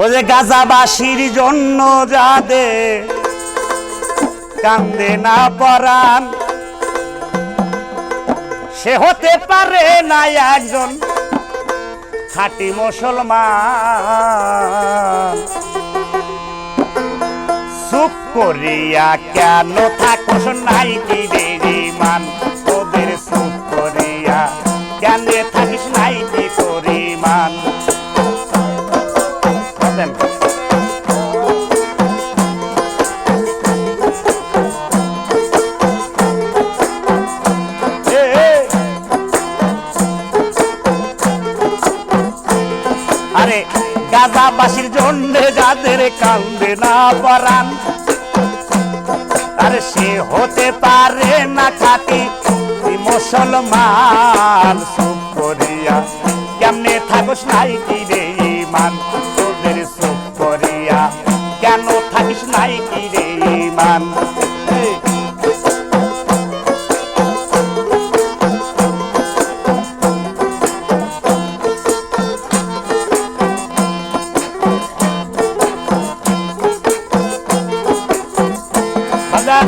ও যে গাজাবাসীর জন্য যাদে, কান্দে না পরাণ। সে হতে পারে না একজন খাঁটি মুসলমান। চুপ করিয়া কেন থাকোস নাই কি মান তোদের চুপ করিয়া কেন থাকিস নাই কি পরিমান এ। আরে গাজাবাসীর জন্য যাদের কান্দে না পরান আরে সে হতে পারে না খাটি মুসলমান। সুখ কেমনে থাকস নাই কি রে ইমান কেন থাকিস নাই কি রে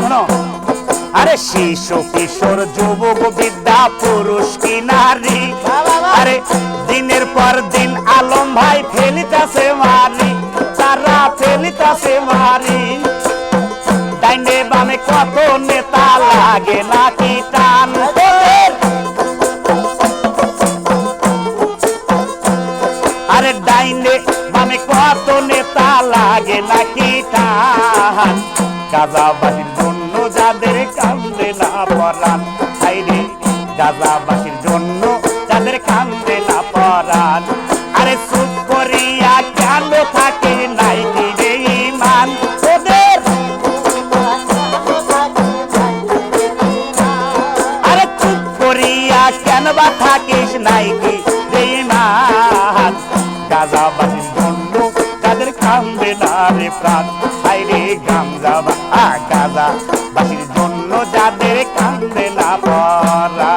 শোনো। আরে শিশু কিশোর যুবক বিদ্যা পুরুষ কি নারী? আরে দিনের পর দিন আলম ভাই ফেলিতাছে মারি। মারি। ডাইনে বামে কত নেতা লাগে নাকি টান? আরে ডাইনে বামে কত নেতা লাগে নাকি টান? গাজাবাসীর জন্য যাদের কান্দে না পরান হাইরে গাজাবাসীর জন্য যাদের কান্দে না পরান আরে চুপ করিয়া কেন থাকে কেন বা থাকিস নাই কি? রে গাজা গাজাবাসীর জন্য যাদের কামবে না রে প্রাণ? হাইরে গামজাবা বা গাজা বাসির জন্য যাদের কান্দে না পরা